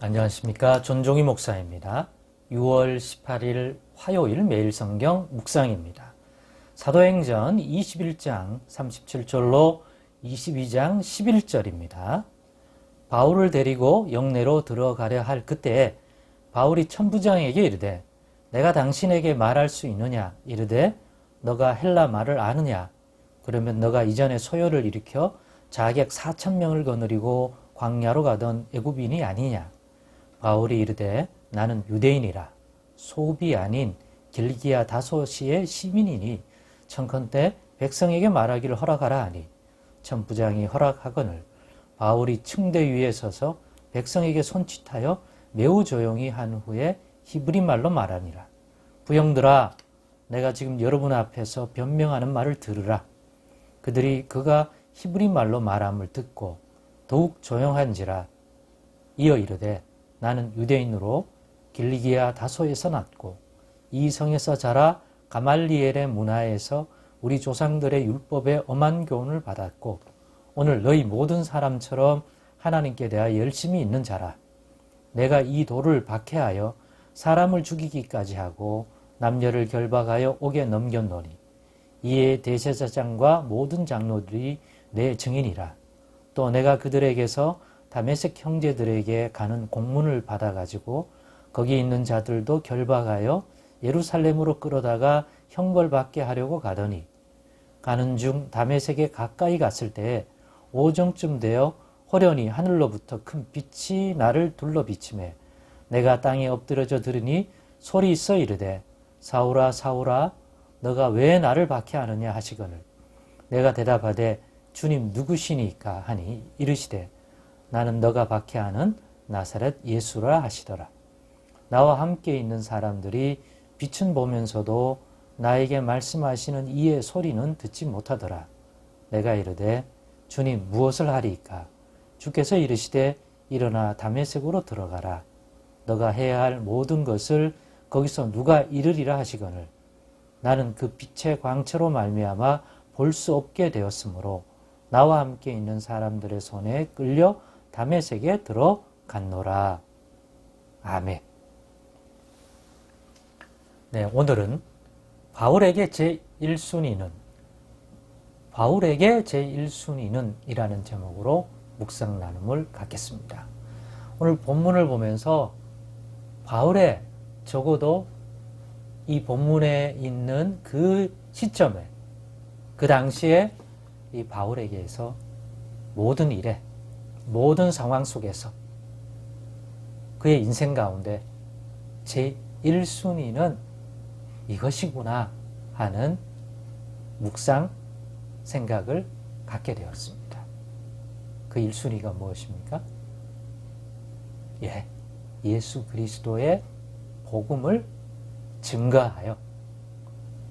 안녕하십니까. 존종희 목사입니다. 6월 18일 화요일 매일 성경 묵상입니다. 사도행전 21장 37절로 22장 11절입니다. 바울을 데리고 영내로 들어가려 할 그때 바울이 천부장에게 이르되 내가 당신에게 말할 수 있느냐 이르되 너가 헬라 말을 아느냐 그러면 너가 이전에 소요를 일으켜 자객 4천 명을 거느리고 광야로 가던 애굽인이 아니냐 바울이 이르되 나는 유대인이라 소비 아닌 길기야 다소시의 시민이니 청컨대 백성에게 말하기를 허락하라 하니 천부장이 허락하거늘 바울이 층대 위에 서서 백성에게 손짓하여 매우 조용히 한 후에 히브리 말로 말하니라. 부형들아 내가 지금 여러분 앞에서 변명하는 말을 들으라. 그들이 그가 히브리 말로 말함을 듣고 더욱 조용한지라. 이어 이르되 나는 유대인으로 길리기아 다소에서 났고 이 성에서 자라 가말리엘의 문화에서 우리 조상들의 율법에 엄한 교훈을 받았고 오늘 너희 모든 사람처럼 하나님께 대하여 열심히 있는 자라. 내가 이 돌을 박해하여 사람을 죽이기까지 하고 남녀를 결박하여 옥에 넘겼노니 이에 대제사장과 모든 장로들이 내 증인이라. 또 내가 그들에게서 다메섹 형제들에게 가는 공문을 받아가지고 거기 있는 자들도 결박하여 예루살렘으로 끌어다가 형벌받게 하려고 가더니 가는 중 다메섹에 가까이 갔을 때에 오정쯤 되어 호련히 하늘로부터 큰 빛이 나를 둘러 비침해 내가 땅에 엎드려져 들으니 소리 있어 이르되 사울아 사울아 너가 왜 나를 박해하느냐 하시거늘 내가 대답하되 주님 누구시니까? 하니 이르시되 나는 너가 박해하는 나사렛 예수라 하시더라. 나와 함께 있는 사람들이 빛은 보면서도 나에게 말씀하시는 이의 소리는 듣지 못하더라. 내가 이르되 주님 무엇을 하리이까? 주께서 이르시되 일어나 담에색으로 들어가라. 너가 해야 할 모든 것을 거기서 누가 이르리라 하시거늘 나는 그 빛의 광채로 말미암아 볼 수 없게 되었으므로 나와 함께 있는 사람들의 손에 끌려 다메섹에 들어갔노라. 아멘. 네, 오늘은 바울에게 제1순위는 바울에게 제1순위는 이라는 제목으로 묵상 나눔을 갖겠습니다. 오늘 본문을 보면서 바울의 적어도 이 본문에 있는 그 시점에 그 당시에 이 바울에게서 모든 일에 모든 상황 속에서 그의 인생 가운데 제 1순위는 이것이구나 하는 묵상 생각을 갖게 되었습니다. 그 1순위가 무엇입니까? 예, 예수 그리스도의 복음을 증거하여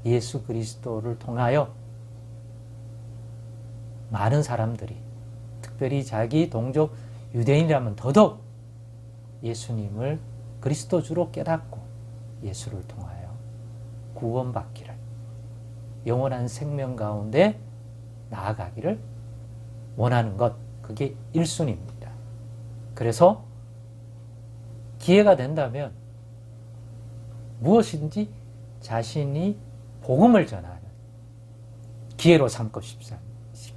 예수 그리스도를 통하여 많은 사람들이 특별히 자기 동족 유대인이라면 더더욱 예수님을 그리스도주로 깨닫고 예수를 통하여 구원받기를 영원한 생명 가운데 나아가기를 원하는 것 그게 1순위입니다. 그래서 기회가 된다면 무엇인지 자신이 복음을 전하는 기회로 삼고 싶습니다.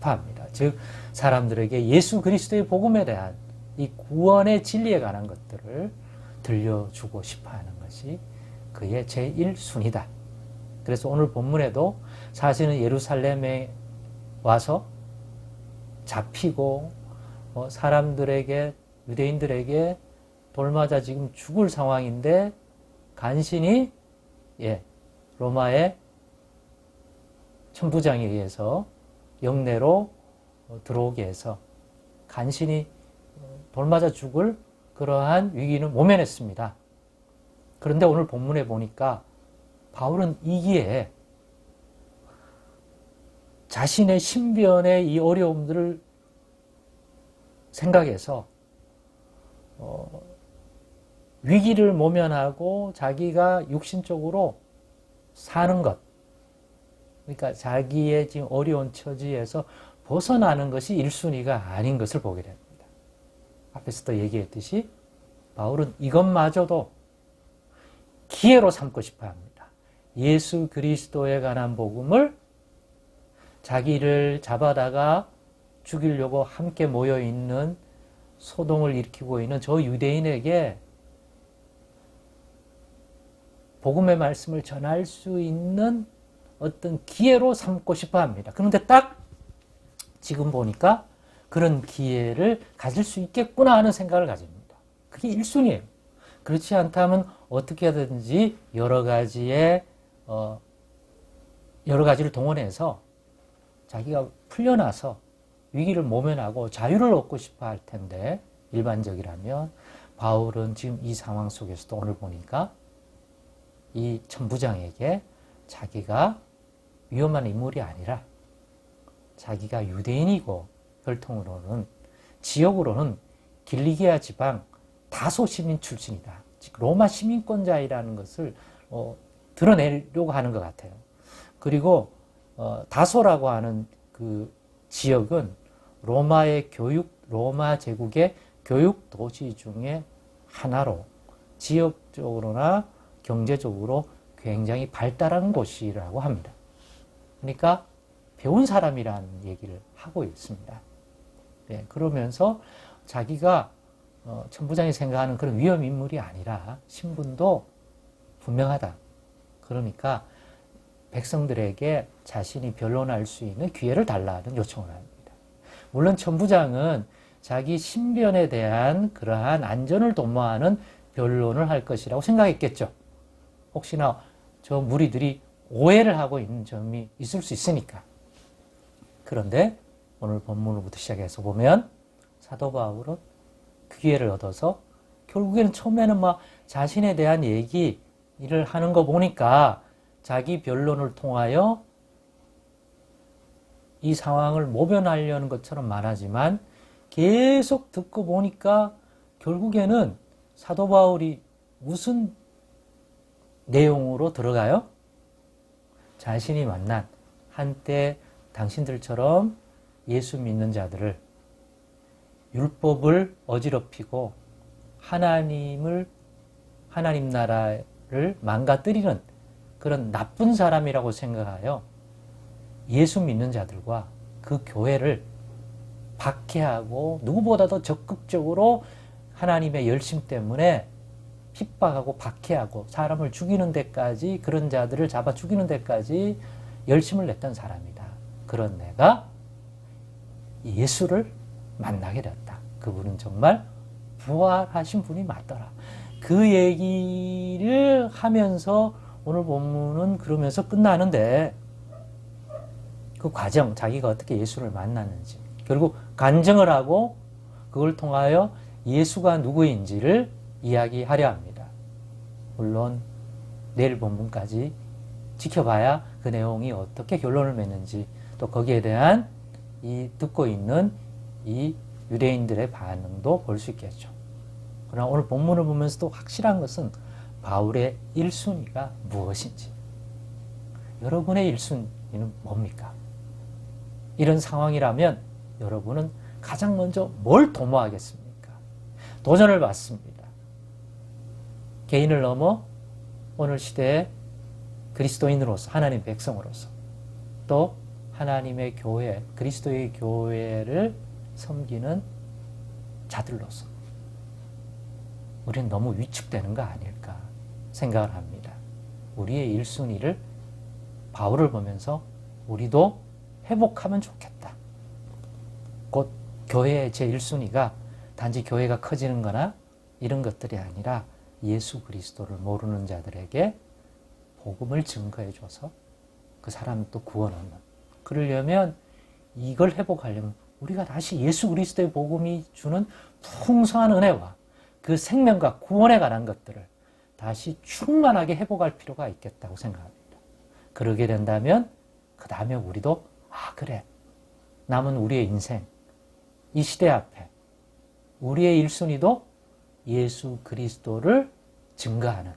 합니다. 즉 사람들에게 예수 그리스도의 복음에 대한 이 구원의 진리에 관한 것들을 들려주고 싶어 하는 것이 그의 제1순위다. 그래서 오늘 본문에도 사실은 예루살렘에 와서 잡히고 뭐 사람들에게 유대인들에게 돌맞아 지금 죽을 상황인데 간신히 예, 로마의 천부장에 의해서 영내로 들어오게 해서 간신히 돌맞아 죽을 그러한 위기는 모면했습니다. 그런데 오늘 본문에 보니까 바울은 이기에 자신의 신변의 이 어려움들을 생각해서 어, 위기를 모면하고 자기가 육신적으로 사는 것, 그러니까 자기의 지금 어려운 처지에서 벗어나는 것이 1순위가 아닌 것을 보게 됩니다. 앞에서도 얘기했듯이 바울은 이것마저도 기회로 삼고 싶어 합니다. 예수 그리스도에 관한 복음을 자기를 잡아다가 죽이려고 함께 모여 있는 소동을 일으키고 있는 저 유대인에게 복음의 말씀을 전할 수 있는 어떤 기회로 삼고 싶어 합니다. 그런데 딱 지금 보니까 그런 기회를 가질 수 있겠구나 하는 생각을 가집니다. 그게 1순위예요. 그렇지 않다면 어떻게든지 여러 가지의 어, 여러 가지를 동원해서 자기가 풀려나서 위기를 모면하고 자유를 얻고 싶어 할 텐데 일반적이라면 바울은 지금 이 상황 속에서도 오늘 보니까 이 천부장에게 자기가 위험한 인물이 아니라 자기가 유대인이고 혈통으로는 지역으로는 길리기아 지방 다소 시민 출신이다. 즉 로마 시민권자이라는 것을 어, 드러내려고 하는 것 같아요. 그리고 어, 다소라고 하는 그 지역은 로마의 교육 로마 제국의 교육 도시 중에 하나로 지역적으로나 경제적으로 굉장히 발달한 곳이라고 합니다. 그러니까 배운 사람이라는 얘기를 하고 있습니다. 네, 그러면서 자기가 어, 천부장이 생각하는 그런 위험 인물이 아니라 신분도 분명하다. 그러니까 백성들에게 자신이 변론할 수 있는 기회를 달라는 요청을 합니다. 물론 천부장은 자기 신변에 대한 그러한 안전을 도모하는 변론을 할 것이라고 생각했겠죠. 혹시나 저 무리들이 오해를 하고 있는 점이 있을 수 있으니까. 그런데 오늘 본문으로부터 시작해서 보면 사도 바울은 그 기회를 얻어서 결국에는 처음에는 막 자신에 대한 얘기를 하는 거 보니까 자기 변론을 통하여 이 상황을 모변하려는 것처럼 말하지만 계속 듣고 보니까 결국에는 사도 바울이 무슨 내용으로 들어가요? 자신이 만난 한때 당신들처럼 예수 믿는 자들을 율법을 어지럽히고 하나님을 하나님 나라를 망가뜨리는 그런 나쁜 사람이라고 생각하여 예수 믿는 자들과 그 교회를 박해하고 누구보다도 적극적으로 하나님의 열심 때문에 핍박하고 박해하고 사람을 죽이는 데까지 그런 자들을 잡아 죽이는 데까지 열심을 냈던 사람이다. 그런 내가 예수를 만나게 되었다. 그분은 정말 부활하신 분이 맞더라. 그 얘기를 하면서 오늘 본문은 그러면서 끝나는데 그 과정, 자기가 어떻게 예수를 만났는지 결국 간증을 하고 그걸 통하여 예수가 누구인지를 이야기하려 합니다. 물론 내일 본문까지 지켜봐야 그 내용이 어떻게 결론을 맺는지 또 거기에 대한 이 듣고 있는 이 유대인들의 반응도 볼 수 있겠죠. 그러나 오늘 본문을 보면서도 확실한 것은 바울의 1순위가 무엇인지. 여러분의 1순위는 뭡니까? 이런 상황이라면 여러분은 가장 먼저 뭘 도모하겠습니까? 도전을 받습니다. 개인을 넘어 오늘 시대의 그리스도인으로서, 하나님 백성으로서, 또 하나님의 교회, 그리스도의 교회를 섬기는 자들로서 우리는 너무 위축되는 거 아닐까 생각을 합니다. 우리의 1순위를 바울을 보면서 우리도 회복하면 좋겠다. 곧 교회의 제 1순위가 단지 교회가 커지는 거나 이런 것들이 아니라 예수 그리스도를 모르는 자들에게 복음을 증거해 줘서 그 사람을 또 구원 얻는. 그러려면 이걸 회복하려면 우리가 다시 예수 그리스도의 복음이 주는 풍성한 은혜와 그 생명과 구원에 관한 것들을 다시 충만하게 회복할 필요가 있겠다고 생각합니다. 그러게 된다면 그 다음에 우리도 아 그래 남은 우리의 인생 이 시대 앞에 우리의 일순위도 예수 그리스도를 증거하는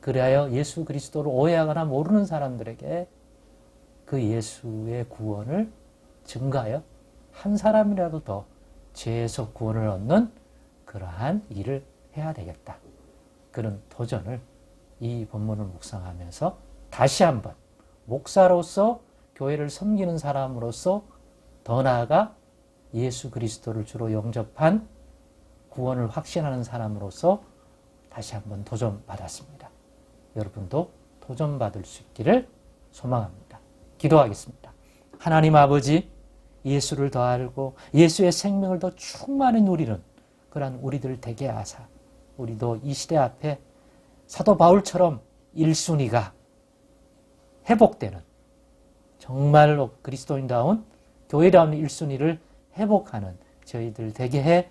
그래야 예수 그리스도를 오해하거나 모르는 사람들에게 그 예수의 구원을 증가하여 한 사람이라도 더 죄에서 구원을 얻는 그러한 일을 해야 되겠다. 그런 도전을 이 본문을 묵상하면서 다시 한번 목사로서 교회를 섬기는 사람으로서 더 나아가 예수 그리스도를 주로 영접한 구원을 확신하는 사람으로서 다시 한번 도전받았습니다. 여러분도 도전받을 수 있기를 소망합니다. 기도하겠습니다. 하나님 아버지, 예수를 더 알고 예수의 생명을 더 충만히 누리는 그러한 우리들 되게 하사 우리도 이 시대 앞에 사도 바울처럼 1순위가 회복되는 정말로 그리스도인다운 교회다운 1순위를 회복하는 저희들 되게 해